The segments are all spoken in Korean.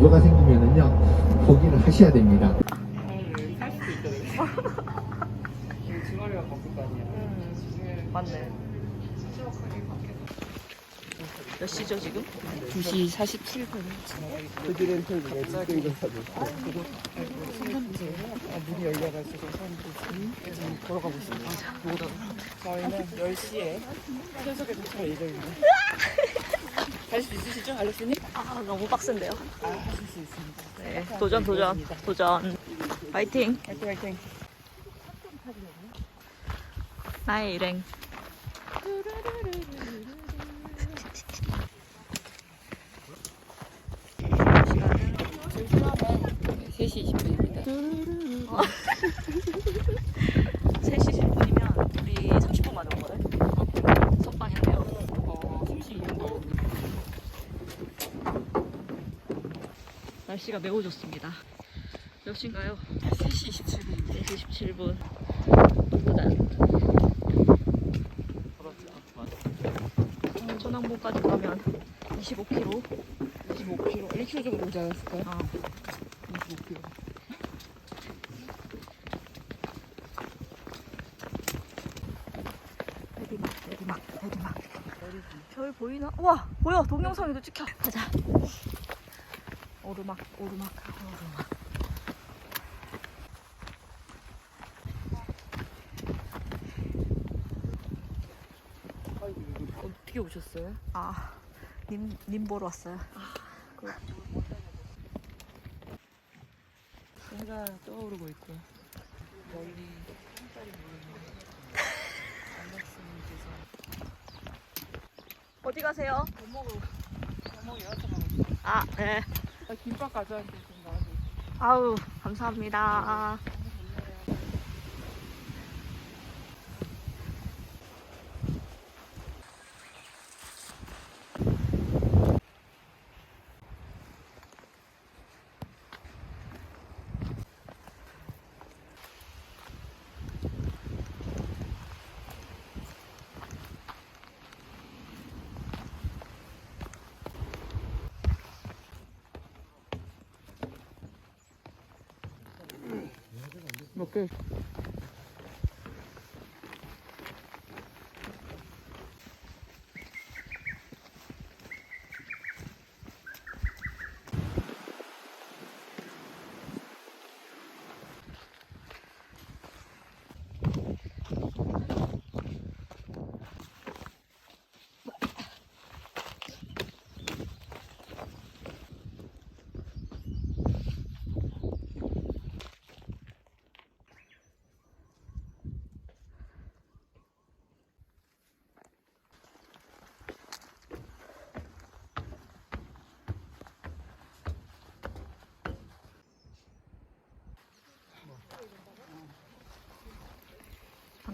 뭐가 생기면은요 포기를 하셔야 됩니다. 음, 맞네. 몇 시죠 지금? 2시 47분. 그들한테 갑자기 이거 사줘. 아, 문이 열려가지고 사람들이 지금 걸어가고 있습니다. 저희는 10시에 최석에 도착할 예정입니다. 갈수 있으시죠, 알렉스님? 아 너무 빡센데요. 아, 하실 수 있습니다. 네, 도전 도전 도전. 파이팅. 화이팅, 화이팅. 나의 일행. 시간은 3시 20분입니다. 3시 10분이면 우리 30분 만에 오거든? 석방했네요. 어, 32분. 날씨가 매우 좋습니다. 몇 시인가요? 3시 27분. 4시 17분. 노구단. 천왕봉까지 가면 25km. 25km, 1km 정도 오지 않았을까요? 아, 25km. 내리막, 내리막, 내리막. 별 보이나? 와, 보여. 동영상에도 찍혀. 가자. 오르막, 오르막, 오르막. 어떻게 오셨어요? 아, 님, 님 보러 왔어요. 해가 떠오르고 있고요. 멀리 햇살이 보이는 안락사님께서 어디 가세요? 밥 먹으러 밥 먹으러 야채하고 있어요. 아, 네. 나 김밥 가져왔는데 지금 나가고 있어요. 아우, 감사합니다. 몇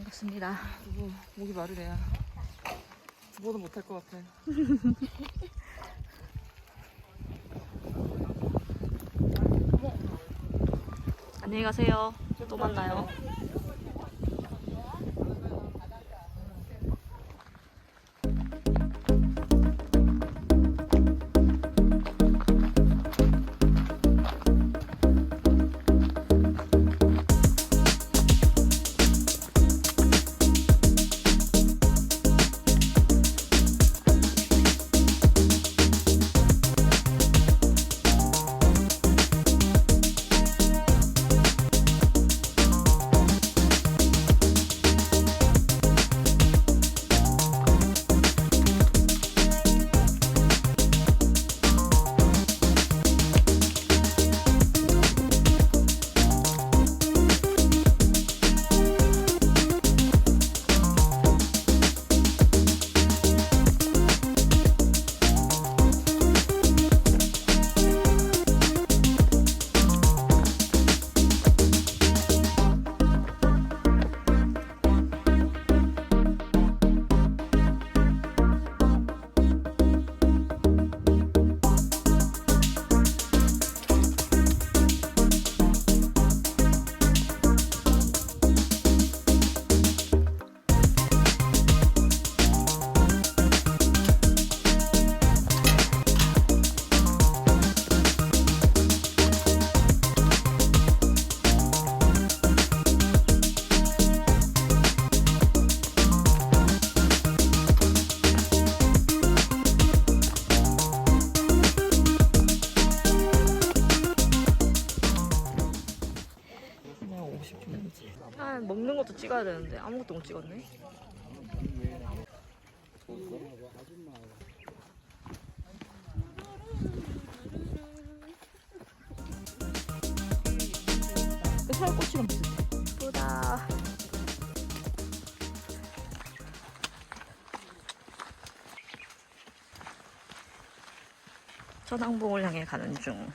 반갑습니다. 두부 목이 마르네요. 두부는 못할 것 같아요. 안녕히 가세요. 또 만나요. 찍어야 되는데 아무것도 못 찍었네. 그 살꽃이랑 비슷해. 예쁘다. 천왕봉을 향해 가는 중.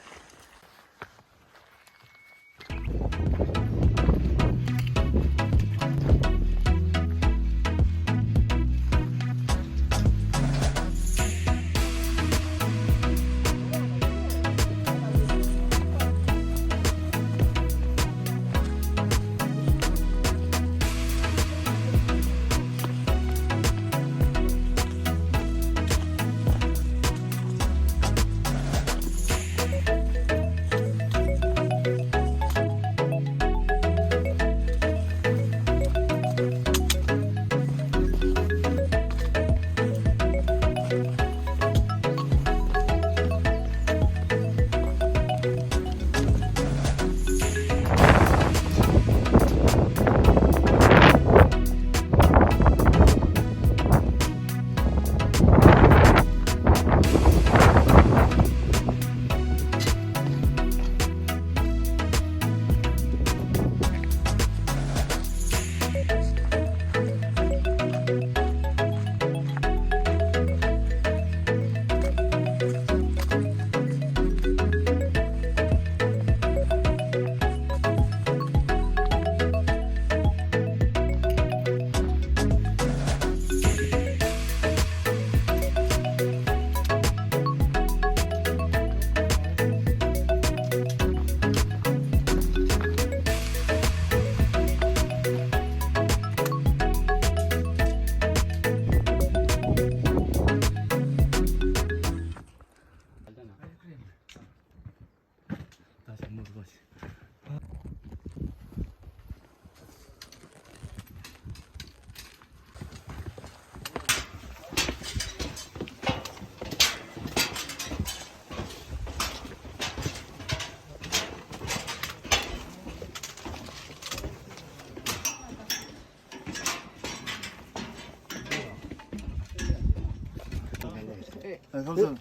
네, 삼선.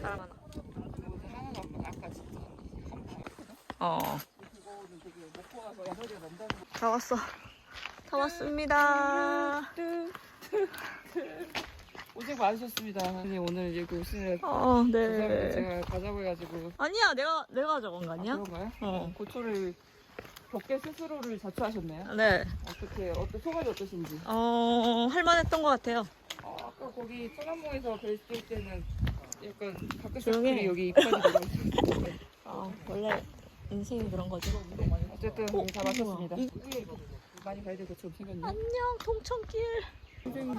사람 하나. 어. 다 왔어. 다 왔습니다. 고생 많으셨습니다. 아니 오늘 이제 교실에 어, 네. 네. 제가 가자고 해가지고 아니야, 내가 내가 적은 거 아, 아니야? 그런가요? 어. 고초를 겪게 스스로를 자초하셨나요? 네. 어떻게 어떤 소감이 어떠신지? 어, 할만했던 것 같아요. 어, 아까 거기 천안봉에서 뵀을 때는 약간 조용해. 서클이 여기 입까지. 네. 어, 원래 인생이 그런 거죠. 어쨌든 어, 다 위에 많이 가야 될 것처럼 생겼네요. 안녕. 선생님.